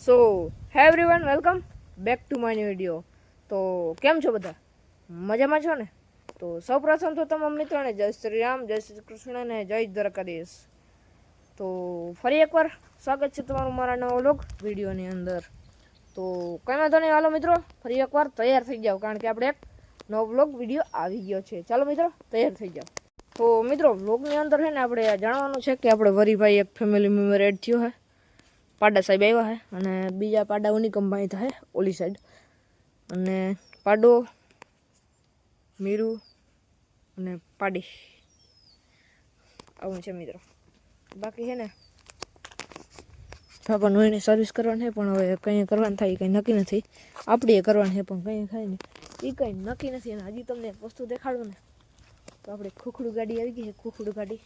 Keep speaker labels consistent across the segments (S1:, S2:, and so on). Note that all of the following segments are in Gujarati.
S1: So hey everyone welcome back to my video તો કેમ છો બધા? મજામાં છો ને? તો સૌપ્રથમ તો તમામ મિત્રોને જય શ્રી રામ, જય શ્રી કૃષ્ણ અને જય દ્વારકાધીશ. તો ફરી એકવાર સ્વાગત છે તમારું મારા નવો વ્લોગ વિડીયોની અંદર. તો કંઈ વાંધો નહીં, હાલો મિત્રો, ફરી એકવાર તૈયાર થઈ જાઓ, કારણ કે આપણે એક નવો વ્લોગ વીડિયો આવી ગયો છે. ચાલો મિત્રો, તૈયાર થઈ જાઓ. તો મિત્રો, વ્લોગની અંદર છે ને આપણે જાણવાનું છે કે આપણે વરીભાઈ એક ફેમિલી મેમ્બર એડ થયો છે પાડા સાહેબ આવ્યા છે અને બીજા પાડા ઉની કંબાઈ થાય ઓલી સાઈડ અને પાડો, મીરુ અને પાડી આવું છે મિત્રો. બાકી છે ને પણ હોય સર્વિસ કરવાની છે, પણ હવે કંઈ કરવાનું થાય એ કંઈ નક્કી નથી. આપણે એ કરવાનું છે, પણ કંઈ થાય ને એ કંઈ નક્કી નથી અને હજી તમને વસ્તુ દેખાડું ને, તો આપણે ખુખડું ગાડી આવી ગઈ છે, ખુખડું ગાડી.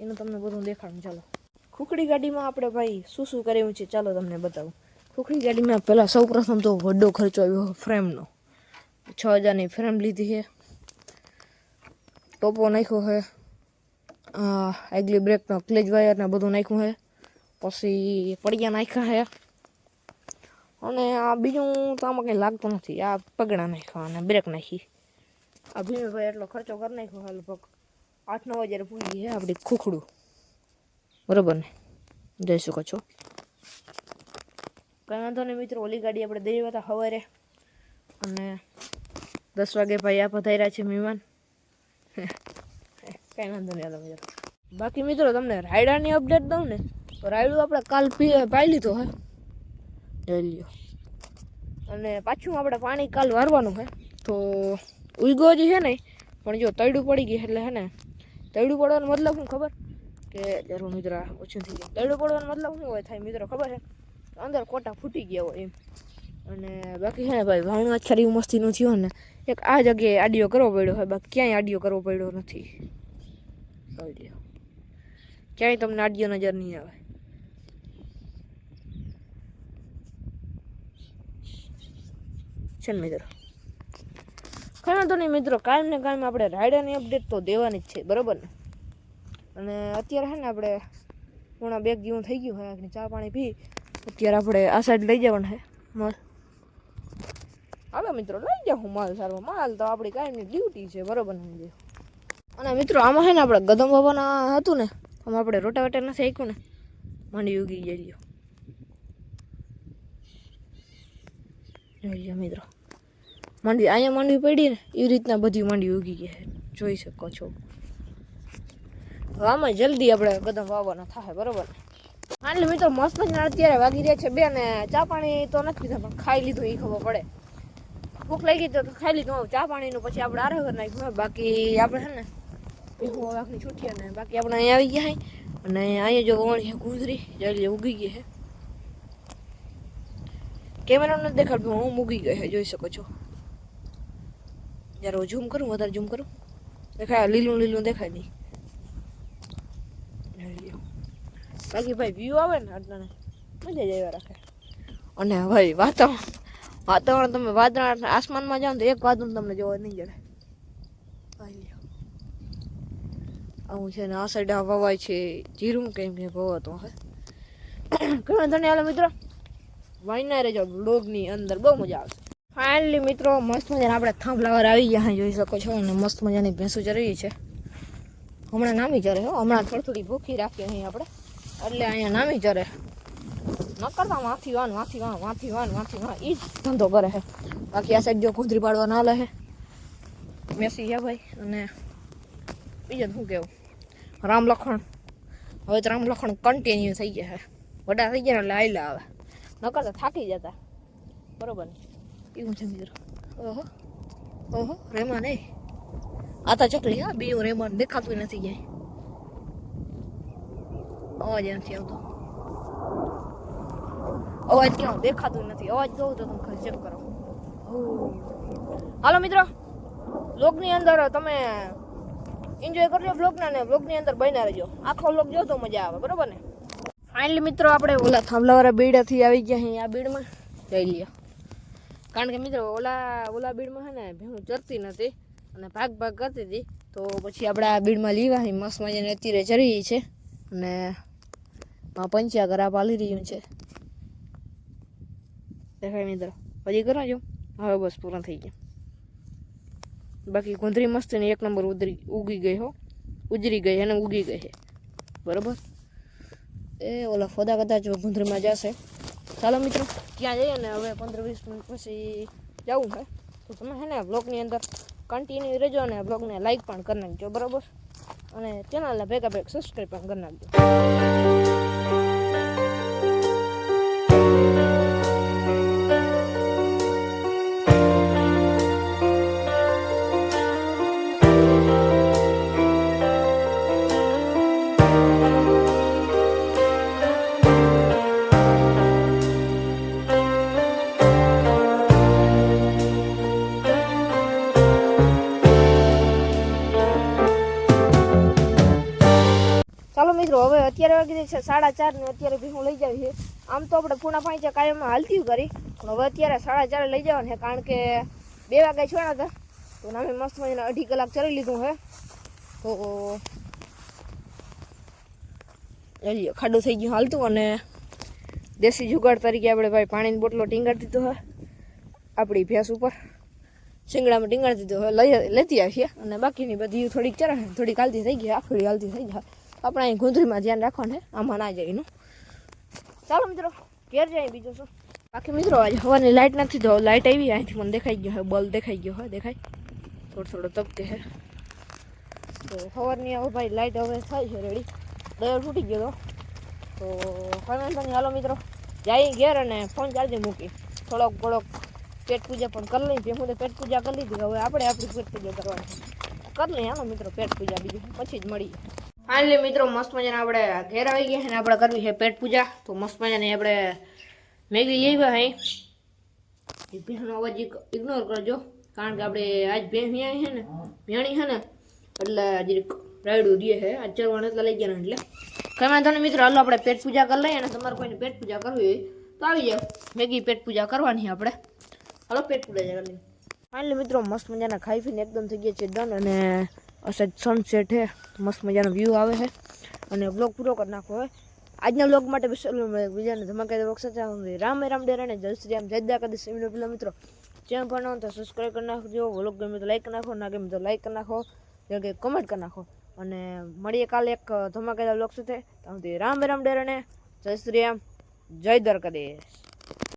S1: એનું તમને બધું દેખાડું. ચાલો. ખુખડી ગાડીમાં આપણે ભાઈ શું શું કર્યું છે, ચાલો તમને બતાવું. ખુખડી ગાડીમાં પહેલાં સૌ પ્રથમ તો વડો ખર્ચો આવ્યો ફ્રેમનો. છ હજારની ફ્રેમ લીધી છે. ટોપો નાખ્યો છે. આગલી બ્રેકનો ક્લેજ વાયર ને બધું નાખ્યું છે. પછી પડિયા નાખ્યા છે. અને આ બીજું તો આમાં કંઈ લાગતું નથી. આ પગડા નાખ્યા અને બ્રેક નાખી. આ ભીમભાઈ એટલો ખર્ચો કરી નાખ્યો છે લગભગ. આઠ નવ હજાર પૂરી છે આપણી ખુખડું બરાબર ને? જઈ શકો છો. કંઈ વાંધો નહીં મિત્રો, ઓલી ગાડી આપણે દઈ હતા સવારે. અને દસ વાગે ભાઈ આ પધાર્યા છે મહેમાન. કંઈ વાંધો નહીં, હાલો મિત્રો. બાકી મિત્રો, તમને રાયડાની અપડેટ દઉં ને, તો રાયડું આપણે કાલ પી, પાઈ લીધો હે. જોઈ લ્યો. અને પાછું આપણે પાણી કાલ વારવાનું હે. તો ઉગો જ છે ને પણ જો તૈડું પડી ગયું એટલે હે ને, તૈડું પડવાનો મતલબ શું ખબર? કે જરૂર મિત્ર ઓછું થઈ ગયું. તૈડું પડવાનો મતલબ શું હોય થાય મિત્રો, ખબર છે? અંદર કોટા ફૂટી ગયા હોય એમ. અને બાકી છે ને ભાઈ, વાણું અત્યારે એવું મસ્તી નથી થયું ને, એક આ જગ્યાએ આડિયો કરવો પડ્યો હોય, બાકી ક્યાંય આડિયો કરવો પડ્યો નથી. ક્યાંય તમને આડિયો નજર નહીં આવે. છે ને મિત્રો? ખરા તો નહીં મિત્રો, કાયમ ને કાયમ આપણે રાયડાની અપડેટ તો દેવાની જ છે, બરાબર ને? અને અત્યારે છે ને આપણે પૂણા બેગ જેવું થઈ ગયું હોય ચા પાણી પી. અત્યારે આપણે આ સાઈડ લઈ જવાનું છે માલ. હાલો મિત્રો લઈ જાઉં માલ સારો. માલ તો આપણી કાયમની ડ્યુટી છે બરોબર ને અને મિત્રો આમાં છે ને આપણે ગદમ બાબાના હતું ને આમાં આપણે રોટાવેટર નથી આપ્યું ને માંડી ઉગી જઈ લ્યો. જોઈ લ્યો મિત્રો. માંડવી અહીંયા માંડવી પડી ને એવી રીતના બધી માંડવી ઉગી ગઈ જોઈ શકો છો. આમાં જલ્દી આપણે કદમ વાવવાના થાય, બરોબર? એટલે મિત્રો, મસ્ત અત્યારે વાગી રહ્યા છે બે ને ચા પાણી તો નથી પીધા, પણ ખાઈ લીધું એ ખબર પડે. ભૂખ લાગી તો ખાઈ લીધું ચા પાણીનું પછી આપણે આરે કરી નાખ્યું બાકી આપણે છે ને, ભીખું વાઘની આખની અને બાકી આપણે અહીંયા આવી ગયા અને અહીંયા જો વણી છે ગુંદરી જલ્દી ઉગી ગઈ છે કેમેરા નથી દેખાડતું, હું મૂકી ગઈ છે જોઈ શકો છો. જ્યારે હું ઝૂમ કરું વધારે ઝૂમ કરું. દેખાય, લીલું લીલું દેખાય નહીં. બાકી ભાઈ વ્યૂ આવે ને આટલાને, મજા જ આવ્યા રાખે. અને ભાઈ વાતાવરણ વાતાવરણ તમે વાદળ આસમાનમાં જાઓ તો એક વાદળ તમને જોવા નહીં જડે આવું છે ને આ સાઈડ વવાય છે, જીરું કેમ કે વવાતો હે ઘણા ધન્યવાદ મિત્રો. વાઈના રહેજો બ્લોગની અંદર બહુ મજા આવશે. ફાઇનલી મિત્રો, મસ્ત મજાના આપણે થાંભલાવર આવી ગયા જોઈ શકો છો અને મસ્ત મજાની ભેંસો ચરવી છે. હમણાં નામી ચરે હો, હમણાં થોડી થોડી ભૂખી રાખીએ અહીં આપણે. એટલે અહીંયા નામી ચરે ન કરતા વાંથી વાન વાંથી વાન વાંથી વાન વાંથી વાન. એ જ ધંધો કરે છે. બાકી આ સાઈડ જો કુંદરી પાડવા ના લે મેસી છે ભાઈ, અને બીજું શું કેવું? રામ લખણ. હવે તો રામ લખણ કન્ટિન્યુ થઈ ગયા છે. વડા થઈ ગયા એટલે આયલા આવે. ન કરતા થાકી જતા. બરોબર એવું છે મિત્રો. ઓહો. ઓહો રેમા નહીં આ તો ચકલી, હા બીજું રેમાન દેખાતું નથી જાય અવાજ નથી આવતો. અવાજ ક્યાં? દેખાતું નથી. અવાજ જોઉં તો તમે ચેક કરો. હાલો મિત્રો બ્લોગની અંદર તમે એન્જોય કરજો બ્લોગના ને બ્લોગની અંદર બન્યા રહેજો. આખો બ્લોગ જો તો મજા આવે, બરોબર ને? ફાઇનલી મિત્રો, આપણે ઓલા થાંભલાવાળા બીડાથી આવી ગયા અહીં આ બીડમાં. જઈ લઈએ કારણ કે મિત્રો, ઓલા ઓલા બીડમાં છે ને ભેણું ચરતી નથી અને ભાગ ભાગ કરતી હતી. તો પછી આપણે આ બીડમાં લીવા મસ્ત મજાની અત્યારે ચરી છે. અને પંચ્યા ઘરા પાલી રહ્યું છે દેખાય મિત્રો હજી કરો જો હવે બસ પૂરા થઈ ગયા બાકી ગુંદરી મસ્ત ને એક નંબર ઉધરી ઉગી ગઈ હો ઉજરી ગઈ અને ઉગી ગઈ છે બરાબર એ ઓલા ફોદા કદાચ ગુંદરીમાં જશે ચાલો મિત્રો ત્યાં જઈએ ને હવે પંદર વીસ મિનિટ પછી જવું છે તો તમે છે ને બ્લોગની અંદર કન્ટિન્યુ રહેજો અને બ્લોગને લાઈક પણ કરી નાખજો બરાબર અને ચેનલને ભેગા ભેગ સબસ્ક્રાઈબ પણ કરી નાખજો. મિત્રો હવે અત્યારે વાગી છે સાડા ચાર ને અત્યારે બી હું લઈ જાવી છે. આમ તો આપણે પૂણા પાંચે કાયમમાં હાલતી કરી પણ હવે અત્યારે સાડા ચારે લઈ જવાનું છે કારણ કે બે વાગે છોડ્યા હતા. તો નામે મસ્ત મજાને અઢી કલાક ચડી લીધું છે તો લઈ લ્યો ખાડું થઈ ગયું હાલતું અને દેશી જુગાડ તરીકે આપણે ભાઈ પાણીની બોટલો ટીંગાડી દીધો છે આપણી ભેંસ ઉપર શિંગડામાં ટીંગાડી દીધો હવે લઈ લેતી આવીએ. અને બાકીની બધી થોડીક ચરા થોડીક હાલતી થઈ ગઈ આખડી હાલતી થઈ જાય આપણે અહીં ગુંદરીમાં ધ્યાન રાખવાનું છે આમાં ના જઈનું ચાલો મિત્રો, ઘેર જાય બીજું શું? બાકી મિત્રો, આજે હવાની લાઇટ નથી, તો લાઇટ આવી અહીંથી મને દેખાઈ ગયો હોય બલ્બ દેખાઈ ગયો હોય દેખાય? થોડો થોડો તપકે છે તો સવારની હવે ભાઈ લાઇટ હવે થાય છે રેડી દયો તૂટી ગયો તો. તો કંઈ વાંધો નહીં હાલો મિત્રો જાય ઘેર અને ફોન ચાર્જે મૂકી થોડોક થોડોક પેટ પૂજા પણ કરી લઈ જે હું તો પેટ પૂજા કરી લીધી, હવે આપણે આપણી પેટ પૂજા કરવાની છે. કરી લઈએ, હાલો મિત્રો, પેટ પૂજા બીજું, પછી જ મળીએ. ફાઇનલી મિત્રો, મસ્ત મજાના આપણે ઘેર આવી ગયા અને આપણે કરવી છે પેટ પૂજા. તો મસ્ત મજાની આપણે મેગી લેવા અહીં એ ભેંનો અવાજ ઇગ્નોર કરજો, કારણ કે આપણે આજ વ્યાણી છે ને, ભેણી છે ને, એટલે હજી રાયડું દે છે. આજ ચરવાણ એટલે લઈ ગયા એટલે. કંઈ વાંધો નહીં મિત્રો, હાલો આપણે પેટ પૂજા કરી લઈએ અને તમારે કોઈને પેટ પૂજા કરવી હોય તો આવી જાઓ. મેગી પેટ પૂજા કરવાની આપણે. હાલો, પેટ પૂજા કરી લઈએ. ફાઇનલી મિત્રો, મસ્ત મજાના ખાઈ પીને એકદમ થઈ ગયા છે ડન અને અસજ સનસેટ છે મસ્ત મજાનો વ્યૂ આવે છે અને બ્લોગ પૂરો કરી નાખો હવે આજના બ્લોગ માટે બીજાને ધમાકેદાર બ્લોગ સાથે રામ રામ ડેર અને જય શ્રી રામ, જય દા કદી સિમનો પેલા મિત્રો ચેનલ પર તો સબસ્ક્રાઈબ કરી નાખજો. બ્લોગ ગમે તો લાઈક નાખો, ના ગમે તો લાઈક કરી નાખો. કે કમેન્ટ કરી નાખો. અને મળીએ કાલે એક ધમાકેદાર બ્લોગ સાથે. રામ રામ ડેર અને જય શ્રી રામ, જય દ્વારકાધીશ.